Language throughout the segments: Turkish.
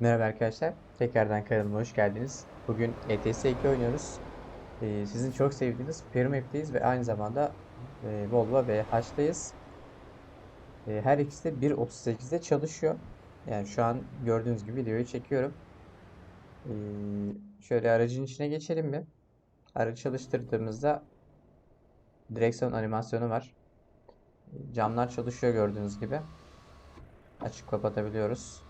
Merhaba arkadaşlar. Tekrardan kanalıma hoş geldiniz. Bugün ETS 2 oynuyoruz. Ee, sizin çok sevdiğiniz Perimap'teyiz ve aynı zamanda e, Volvo ve H'tayız. Ee, her ikisi de 1.38'de çalışıyor. Yani şu an gördüğünüz gibi videoyu çekiyorum. Ee, şöyle aracın içine geçelim mi? Aracı çalıştırdığımızda direksiyon animasyonu var. Camlar çalışıyor gördüğünüz gibi. Açıp kapatabiliyoruz.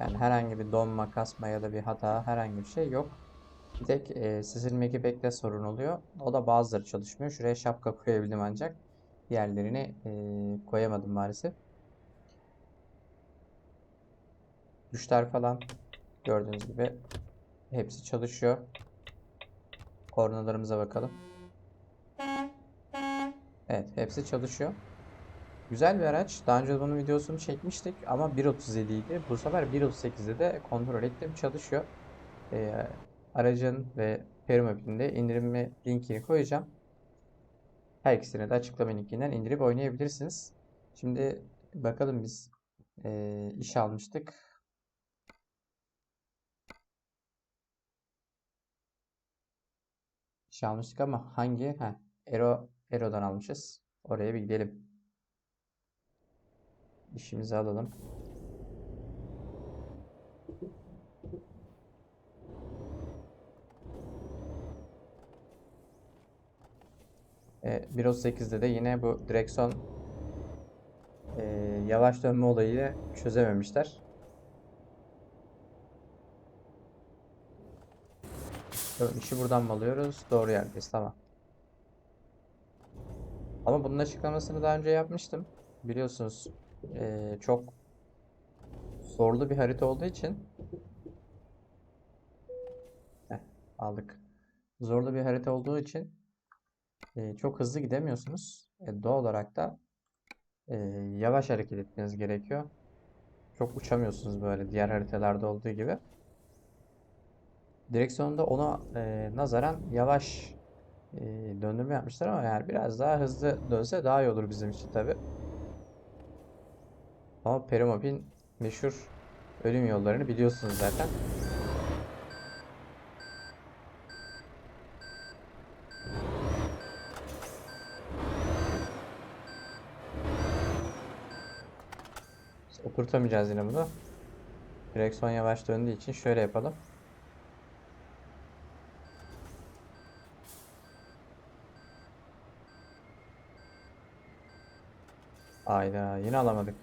Yani herhangi bir donma, kasma ya da bir hata herhangi bir şey yok. Bir tek e, sizinle bekle sorun oluyor. O da bazıları çalışmıyor. Şuraya şapka koyabildim ancak. Diğerlerini e, koyamadım maalesef. Tuşlar falan gördüğünüz gibi hepsi çalışıyor. Kornalarımıza bakalım. Evet hepsi çalışıyor. Güzel bir araç. Daha önce bunun videosunu çekmiştik ama 1.37 idi. Bu sefer 1.38'de de kontrol ettim çalışıyor. Ee, aracın ve Perimap'in de indirimi linkini koyacağım. Her ikisini de açıklama linkinden indirip oynayabilirsiniz. Şimdi bakalım biz e, iş almıştık. İş almıştık ama hangi? Ha, Ero, Ero'dan almışız. Oraya bir gidelim. İşimizi alalım. E, 1.38'de de yine bu direksiyon e, yavaş dönme olayını çözememişler. Ön işi buradan mı alıyoruz? Doğru yerdeyiz. Tamam. Ama bunun açıklamasını daha önce yapmıştım. Biliyorsunuz eee, çok zorlu bir harita olduğu için Heh, aldık. Zorlu bir harita olduğu için eee, çok hızlı gidemiyorsunuz. E, doğal olarak da eee, yavaş hareket etmeniz gerekiyor. Çok uçamıyorsunuz böyle diğer haritalarda olduğu gibi. Direksiyonda ona eee, nazaran yavaş eee, döndürme yapmışlar ama yani biraz daha hızlı dönse daha iyi olur bizim için tabii. Ama Perimap'in meşhur ölüm yollarını biliyorsunuz zaten. Biz Oturtamayacağız yine bunu. Direksiyon yavaş döndüğü için şöyle yapalım. Ayda yine alamadık.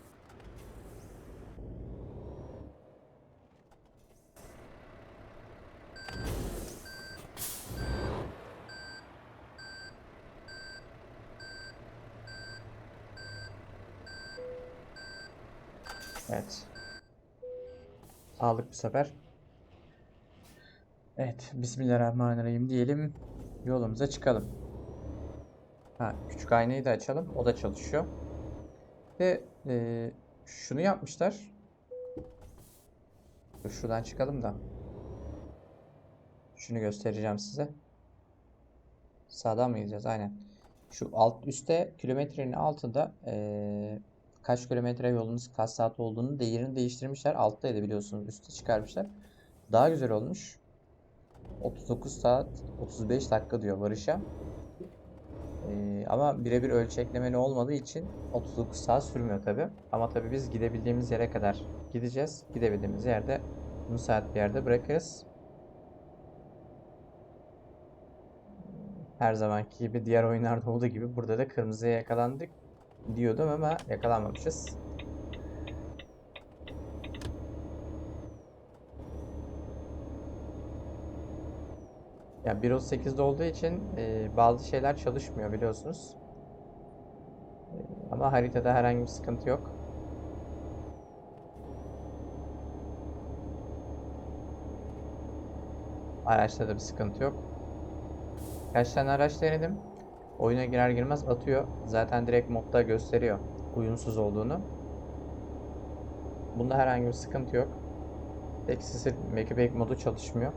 Evet. Aldık bu sefer. Evet. Bismillahirrahmanirrahim diyelim. Yolumuza çıkalım. Ha, küçük aynayı da açalım. O da çalışıyor. Ve e, şunu yapmışlar. Dur şuradan çıkalım da. Şunu göstereceğim size. Sağdan mı gideceğiz? Aynen. Şu alt üstte kilometrenin altında e, kaç kilometre yolunuz kaç saat olduğunu değerini değiştirmişler. Alttaydı biliyorsunuz. Üste çıkarmışlar. Daha güzel olmuş. 39 saat 35 dakika diyor varışa. Ee, ama birebir ölçeklemeli olmadığı için 39 saat sürmüyor tabi. Ama tabi biz gidebildiğimiz yere kadar gideceğiz. Gidebildiğimiz yerde müsait bir yerde bırakırız. Her zamanki gibi diğer oyunlarda olduğu gibi burada da kırmızıya yakalandık diyordum ama yakalanmamışız. Ya 1.38'de olduğu için e, bazı şeyler çalışmıyor biliyorsunuz. E, ama haritada herhangi bir sıkıntı yok. Araçta da bir sıkıntı yok. Kaç tane araç denedim. Oyuna girer girmez atıyor. Zaten direkt modda gösteriyor uyumsuz olduğunu. Bunda herhangi bir sıkıntı yok. Tek sisi Macbake modu çalışmıyor.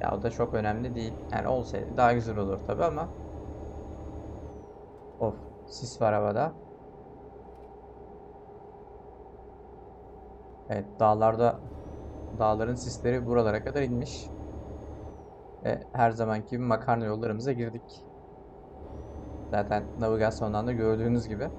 Ya o da çok önemli değil. Yani olsaydı daha güzel olur tabi ama. Of sis var havada. Evet dağlarda dağların sisleri buralara kadar inmiş. Ve her zamanki makarna yollarımıza girdik. Zaten navigasyondan da gördüğünüz gibi.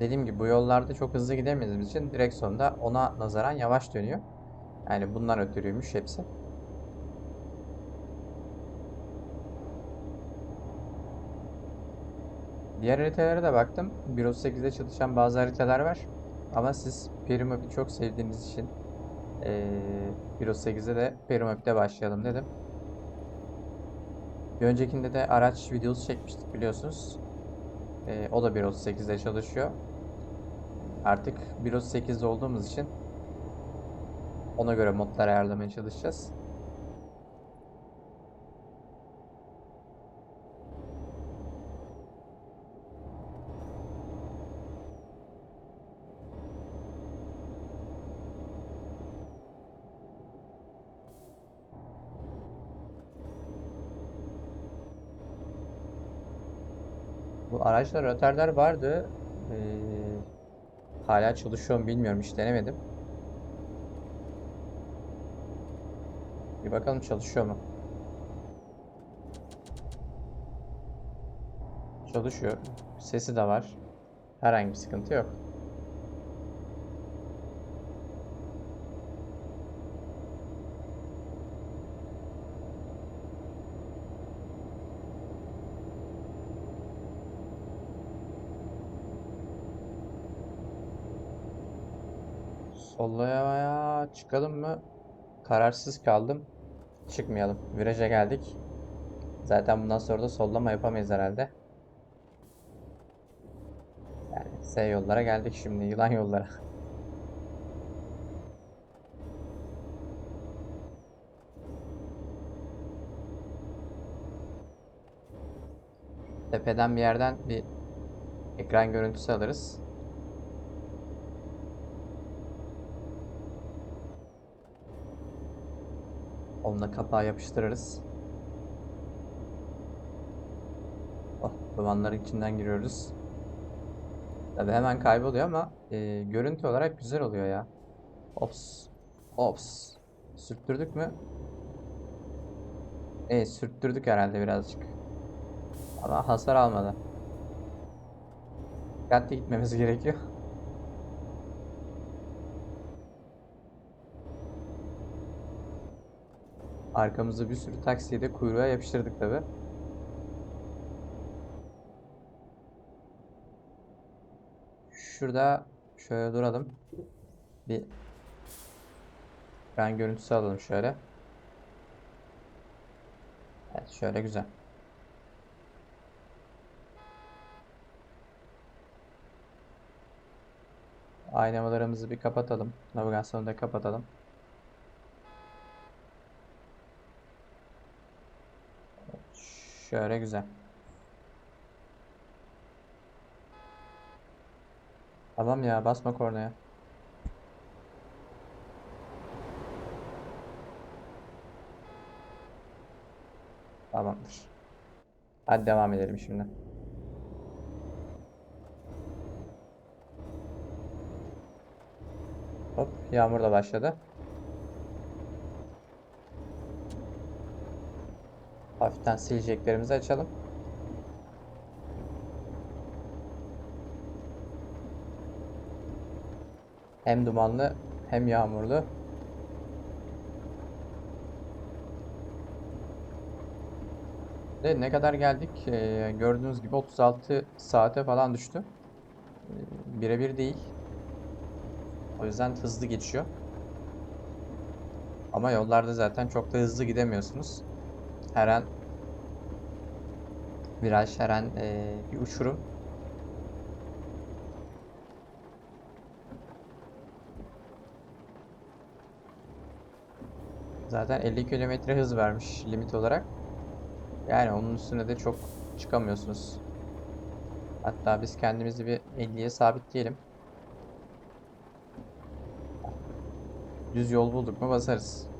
Dediğim gibi bu yollarda çok hızlı gidemediğimiz için direksiyon da ona nazaran yavaş dönüyor. Yani bundan ötürüymüş hepsi. Diğer haritalara da baktım. 1.38'de çalışan bazı haritalar var. Ama siz Perimap'i çok sevdiğiniz için eee 1.38'de de Perimap'te başlayalım dedim. Bir öncekinde de araç videosu çekmiştik biliyorsunuz. Eee, o da 1.38'de çalışıyor. Artık 1.38'de olduğumuz için ona göre modlar ayarlamaya çalışacağız. Araçta rötarlar vardı. Ee, hala çalışıyor mu bilmiyorum hiç denemedim. Bir bakalım çalışıyor mu? Çalışıyor. Sesi de var. Herhangi bir sıkıntı yok. Sollaya çıkalım mı? Kararsız kaldım. Çıkmayalım. Viraja geldik. Zaten bundan sonra da sollama yapamayız herhalde. Yani S yollara geldik şimdi. Yılan yollara. Tepeden bir yerden bir ekran görüntüsü alırız. Onunla kapağı yapıştırırız. Oh, dumanların içinden giriyoruz. Tabi hemen kayboluyor ama e, görüntü olarak güzel oluyor ya. Ops. Ops. Sürttürdük mü? Evet sürttürdük herhalde birazcık. Ama hasar almadı. Dikkatli gitmemiz gerekiyor. Arkamızda bir sürü taksiyi de kuyruğa yapıştırdık tabi. Şurada şöyle duralım. Bir ben görüntüsü alalım şöyle. Evet şöyle güzel. Aynalarımızı bir kapatalım. Navigasyonu da kapatalım. Şöyle güzel. Tamam ya basma kornaya. Tamamdır. Hadi devam edelim şimdi. Hop yağmur da başladı. Hafiften sileceklerimizi açalım. Hem dumanlı hem yağmurlu. Ve ne kadar geldik? Ee, gördüğünüz gibi 36 saate falan düştü. Ee, Birebir değil. O yüzden hızlı geçiyor. Ama yollarda zaten çok da hızlı gidemiyorsunuz. Her an viraj, her an e, bir uçurum. Zaten 50 km hız vermiş limit olarak. Yani onun üstüne de çok çıkamıyorsunuz. Hatta biz kendimizi bir 50'ye sabitleyelim. Düz yol bulduk mu basarız.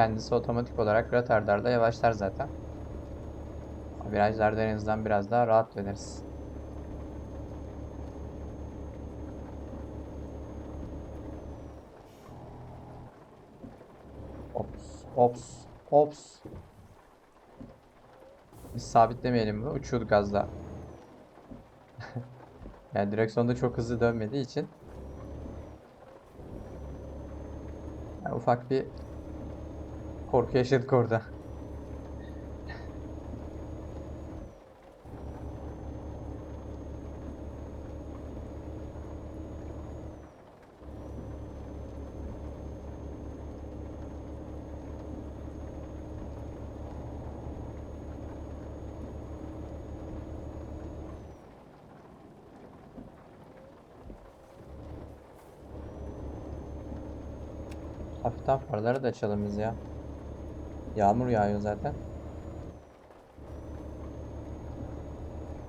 Kendisi otomatik olarak radarda yavaşlar zaten. Virajlarda en biraz daha rahat döneriz. Ops, ops, ops. Biz sabitlemeyelim mi? Uçuyorduk az daha. Yani direksiyonda çok hızlı dönmediği için yani ufak bir korku yaşadık orada. Hafiften farları da açalım biz ya. Yağmur yağıyor zaten.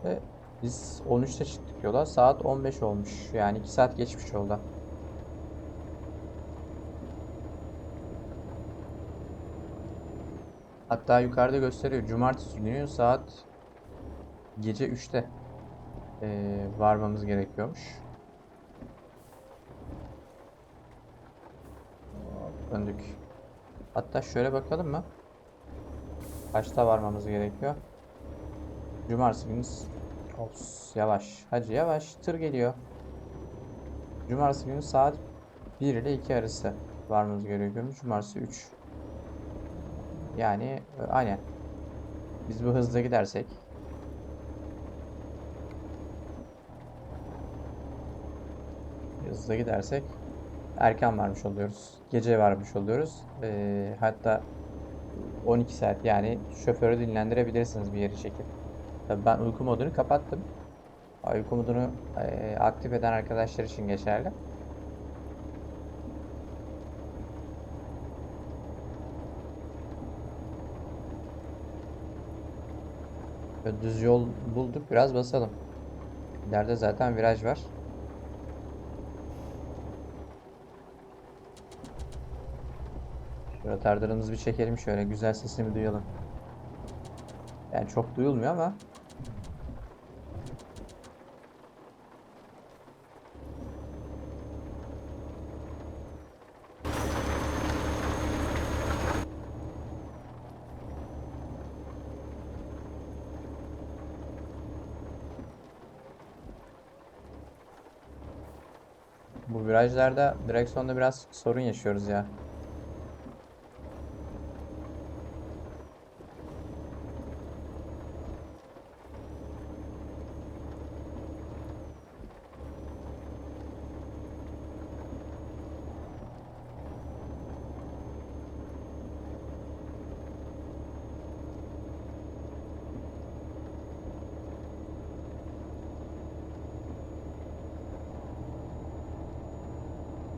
Ve biz 13'te çıktık yola. Saat 15 olmuş. Yani 2 saat geçmiş yolda. Hatta yukarıda gösteriyor. Cumartesi günü saat gece 3'te eee, varmamız gerekiyormuş. Döndük. Hatta şöyle bakalım mı? Kaçta varmamız gerekiyor? Cumartesi günü Ops, yavaş. Hacı yavaş. Tır geliyor. Cumartesi günü saat 1 ile 2 arası varmamız gerekiyormuş. Cumartesi 3. Yani e, aynen. Biz bu hızla gidersek hızla gidersek erken varmış oluyoruz. Gece varmış oluyoruz. Ee, hatta 12 saat yani şoförü dinlendirebilirsiniz bir yeri çekip. Tabii ben uyku modunu kapattım. Uyku modunu e, aktif eden arkadaşlar için geçerli. Düz yol bulduk biraz basalım. İleride zaten viraj var. Radarlarımızı bir çekelim şöyle güzel sesini duyalım. Yani çok duyulmuyor ama bu virajlarda direksiyonda biraz sorun yaşıyoruz ya.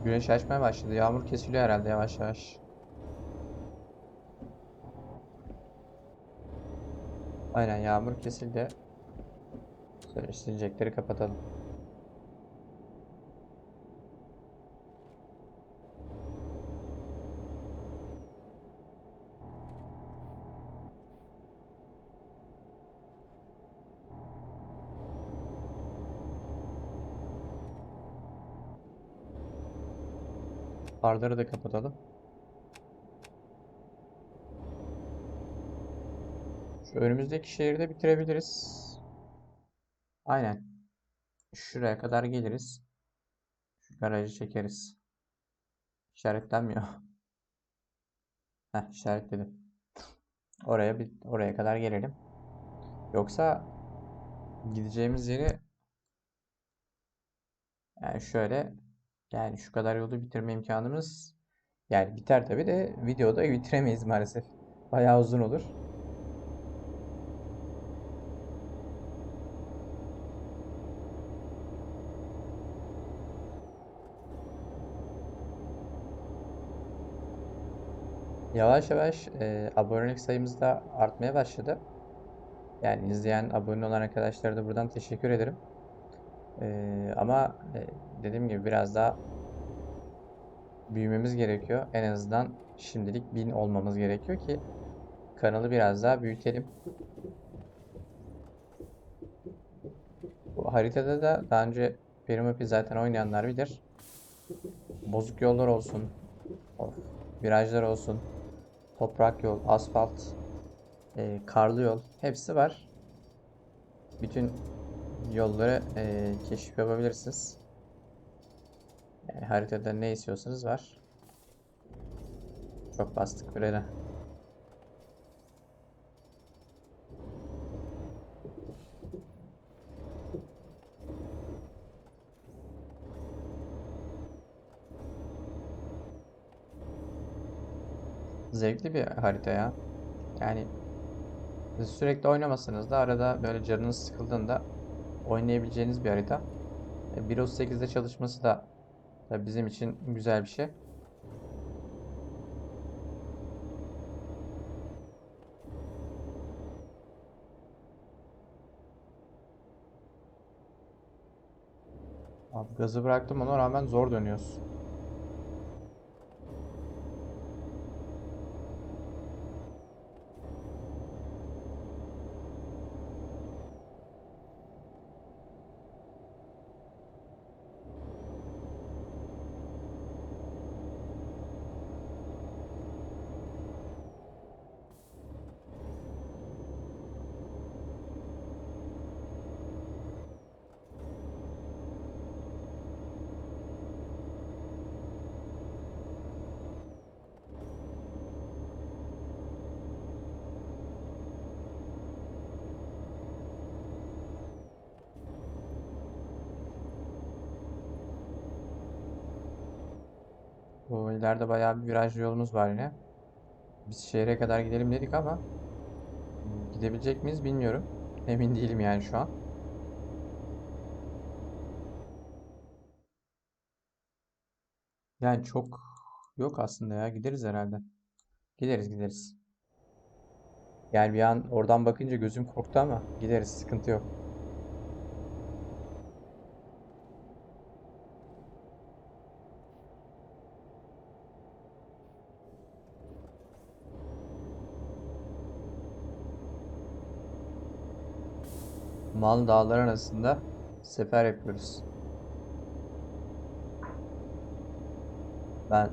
Güneş açmaya başladı. Yağmur kesiliyor herhalde yavaş yavaş. Aynen yağmur kesildi. Şöyle silecekleri kapatalım. Farları da kapatalım. Şu önümüzdeki şehirde bitirebiliriz. Aynen. Şuraya kadar geliriz. Şu garajı çekeriz. İşaretlenmiyor. Heh, işaretledim. Oraya bir oraya kadar gelelim. Yoksa gideceğimiz yeri yani şöyle yani şu kadar yolu bitirme imkanımız yani biter tabii de videoda bitiremeyiz maalesef. Bayağı uzun olur. Yavaş yavaş e, abonelik sayımız da artmaya başladı. Yani izleyen, abone olan arkadaşlara da buradan teşekkür ederim. E, ama e, dediğim gibi biraz daha büyümemiz gerekiyor. En azından şimdilik 1000 olmamız gerekiyor ki kanalı biraz daha büyütelim. Bu haritada da daha önce Perimapi zaten oynayanlar bilir. Bozuk yollar olsun, of, virajlar olsun, toprak yol, asfalt, e, karlı yol hepsi var. Bütün yolları e, keşif yapabilirsiniz. Yani haritada ne istiyorsanız var. Çok bastık frene. Zevkli bir harita ya. Yani sürekli oynamasanız da arada böyle canınız sıkıldığında oynayabileceğiniz bir harita. E, 1.38'de çalışması da tabii bizim için güzel bir şey. Abi gazı bıraktım ona rağmen zor dönüyoruz. Bu ileride bayağı bir virajlı yolumuz var yine. Biz şehre kadar gidelim dedik ama gidebilecek miyiz bilmiyorum. Emin değilim yani şu an. Yani çok yok aslında ya. Gideriz herhalde. Gideriz gideriz. Yani bir an oradan bakınca gözüm korktu ama gideriz sıkıntı yok. Mal dağlar arasında sefer yapıyoruz. Ben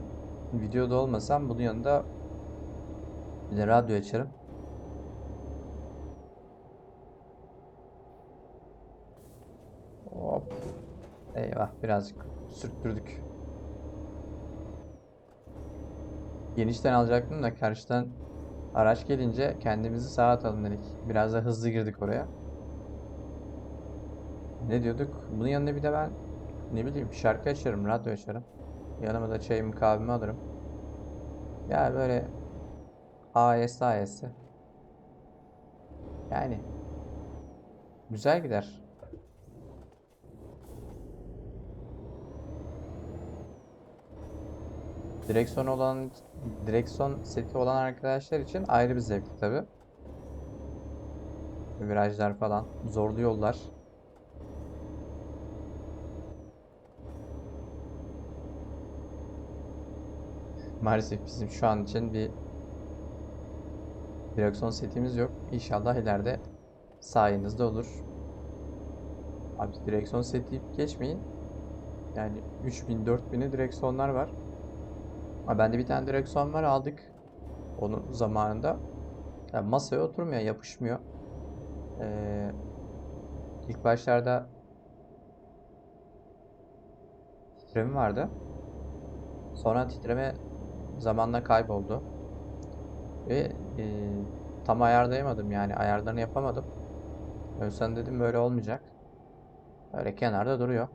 videoda olmasam bunun yanında bir de radyo açarım. Hop. Eyvah birazcık sürttürdük. Genişten alacaktım da karşıdan araç gelince kendimizi sağa atalım dedik. Biraz da hızlı girdik oraya. Ne diyorduk? Bunun yanında bir de ben ne bileyim şarkı açarım, radyo açarım. Yanıma da çayımı kahvemi alırım. Ya böyle AS AS. Yani güzel gider. Direksiyon olan direksiyon seti olan arkadaşlar için ayrı bir zevk tabi. Virajlar falan, zorlu yollar. Maalesef bizim şu an için bir direksiyon setimiz yok. İnşallah ileride sayenizde olur. Abi direksiyon seti geçmeyin. Yani 3000 4000'e direksiyonlar var. Ama bende bir tane direksiyon var aldık. Onun zamanında. Yani masaya oturmuyor, yapışmıyor. Ee, ilk başlarda titreme vardı. Sonra titreme zamanla kayboldu. Ve e, tam ayarlayamadım yani ayarlarını yapamadım. Ölsen dedim böyle olmayacak. Öyle kenarda duruyor.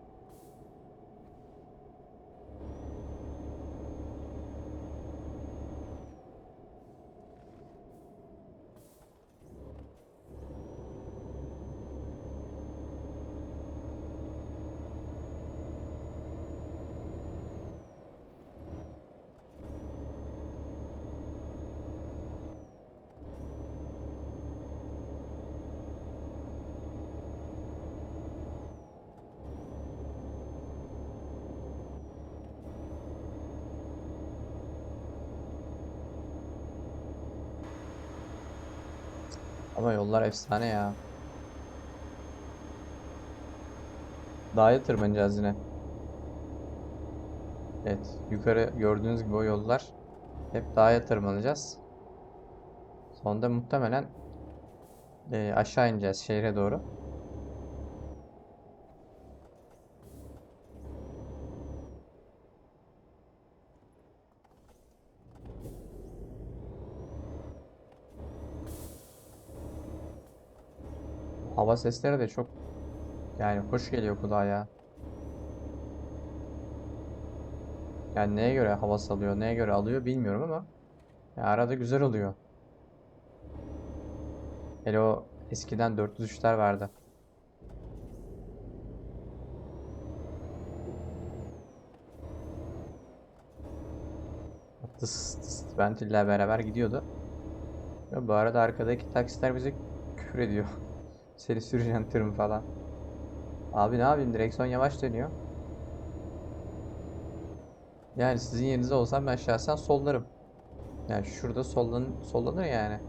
Yollar efsane ya. Dağa tırmanacağız yine. Evet, yukarı gördüğünüz gibi o yollar hep dağa tırmanacağız. Sonunda muhtemelen e, aşağı ineceğiz şehre doğru. Hava sesleri de çok yani hoş geliyor kulağa ya. Yani neye göre hava salıyor, neye göre alıyor bilmiyorum ama ya arada güzel oluyor. Hele o eskiden 403'ler vardı. Tıs tıs ventille beraber gidiyordu. Ya bu arada arkadaki taksiler bize küfür ediyor. Seni süreceğim tırım falan. Abi ne yapayım direksiyon yavaş dönüyor. Yani sizin yerinizde olsam ben şahsen sollarım. Yani şurada sollan sollanır yani.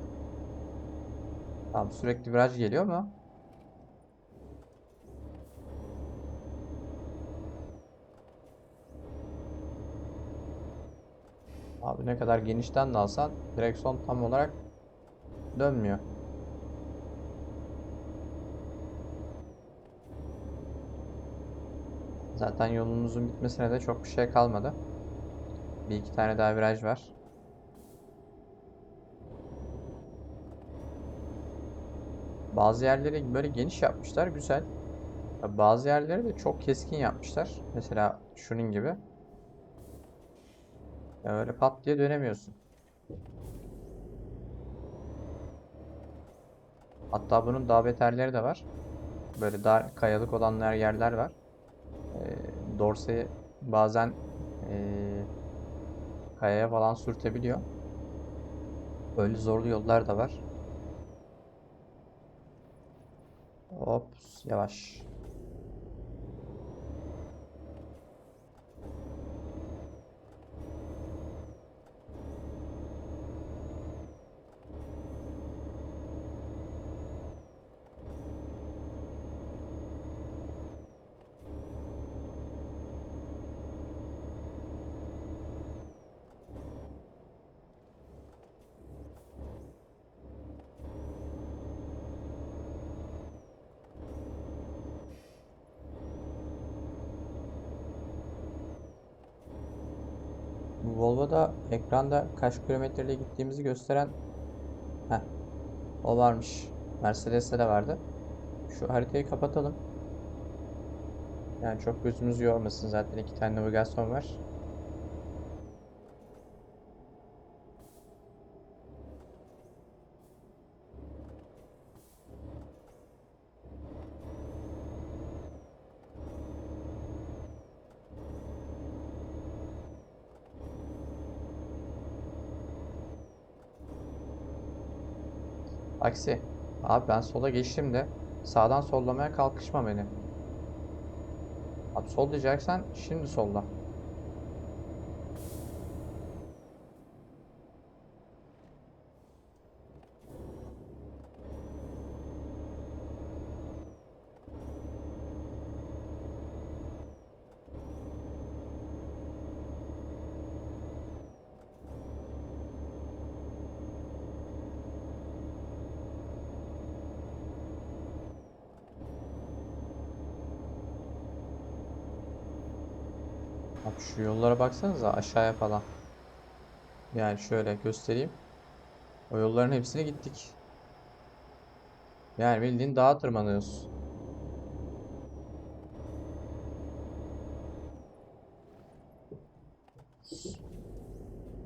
Tamam sürekli viraj geliyor ama Abi ne kadar genişten de alsan direksiyon tam olarak dönmüyor. Zaten yolumuzun bitmesine de çok bir şey kalmadı. Bir iki tane daha viraj var. Bazı yerleri böyle geniş yapmışlar, güzel. Bazı yerleri de çok keskin yapmışlar. Mesela şunun gibi. Öyle pat diye dönemiyorsun. Hatta bunun daha beterleri de var. Böyle dar kayalık olanlar yerler var. Dorse'yi bazen ee, kayaya falan sürtebiliyor. Böyle zorlu yollar da var. Hop yavaş. Volvo'da ekranda kaç kilometreyle gittiğimizi gösteren Heh, o varmış. Mercedes'te de vardı. Şu haritayı kapatalım. Yani çok gözümüz yormasın. Zaten iki tane navigasyon var. Aksi. Abi ben sola geçtim de sağdan sollamaya kalkışma beni. Abi sol diyeceksen şimdi solla. Abi şu yollara baksanıza aşağıya falan. Yani şöyle göstereyim. O yolların hepsine gittik. Yani bildiğin dağa tırmanıyoruz.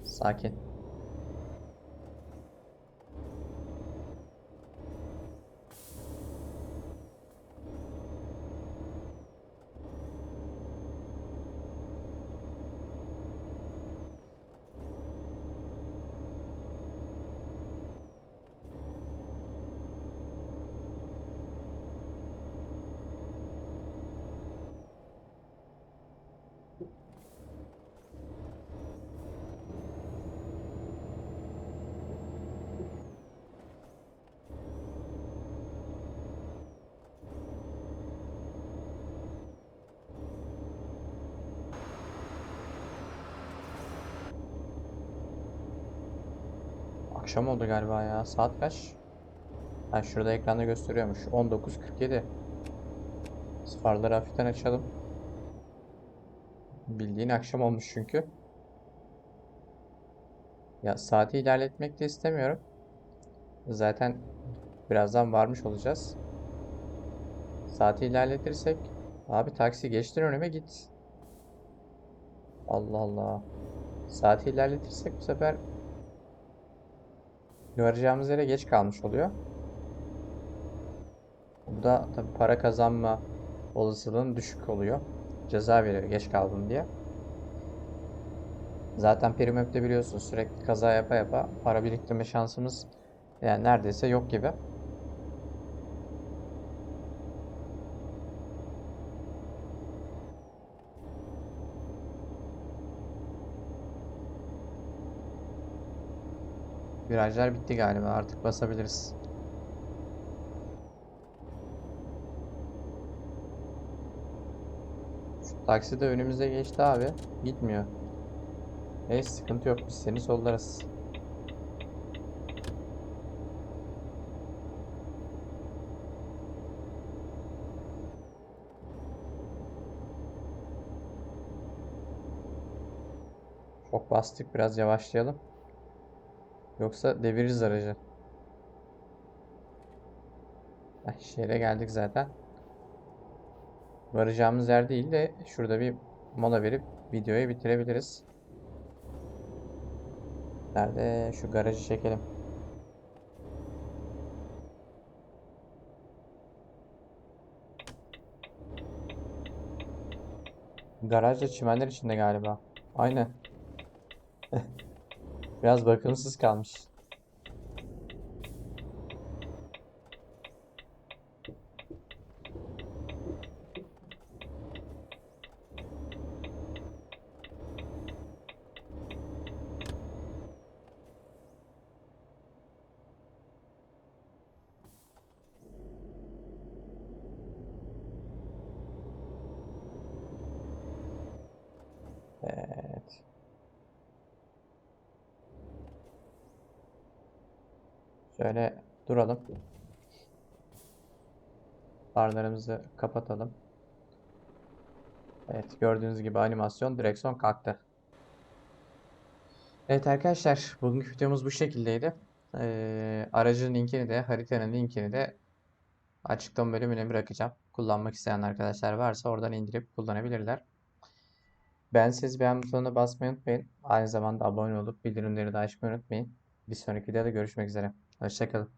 Sakin. Akşam oldu galiba ya. Saat kaç? Ha şurada ekranda gösteriyormuş. 19.47. Biz farları hafiften açalım. Bildiğin akşam olmuş çünkü. Ya saati ilerletmek de istemiyorum. Zaten birazdan varmış olacağız. Saati ilerletirsek abi taksi geçtin önüme git. Allah Allah. Saati ilerletirsek bu sefer varacağımız yere geç kalmış oluyor. Bu da tabii para kazanma olasılığın düşük oluyor. Ceza veriyor geç kaldın diye. Zaten Perimap'te biliyorsun sürekli kaza yapa yapa para biriktirme şansımız yani neredeyse yok gibi. Virajlar bitti galiba. Artık basabiliriz. Şu taksi de önümüze geçti abi. Gitmiyor. Neyse sıkıntı yok. Biz seni sollarız. Çok bastık. Biraz yavaşlayalım. Yoksa deviririz aracı. Heh, şehre geldik zaten. Varacağımız yer değil de şurada bir mola verip videoyu bitirebiliriz. Nerede? Şu garajı çekelim. Garaj da çimenler içinde galiba. Aynen. Biraz bakımsız kalmış. Evet. Şöyle duralım. Farlarımızı kapatalım. Evet gördüğünüz gibi animasyon direksiyon kalktı. Evet arkadaşlar bugünkü videomuz bu şekildeydi. Ee, aracın linkini de haritanın linkini de açıklama bölümüne bırakacağım. Kullanmak isteyen arkadaşlar varsa oradan indirip kullanabilirler. Beğenseniz beğen butonuna basmayı unutmayın. Aynı zamanda abone olup bildirimleri de açmayı unutmayın. Bir sonraki videoda görüşmek üzere. Hoşçakalın.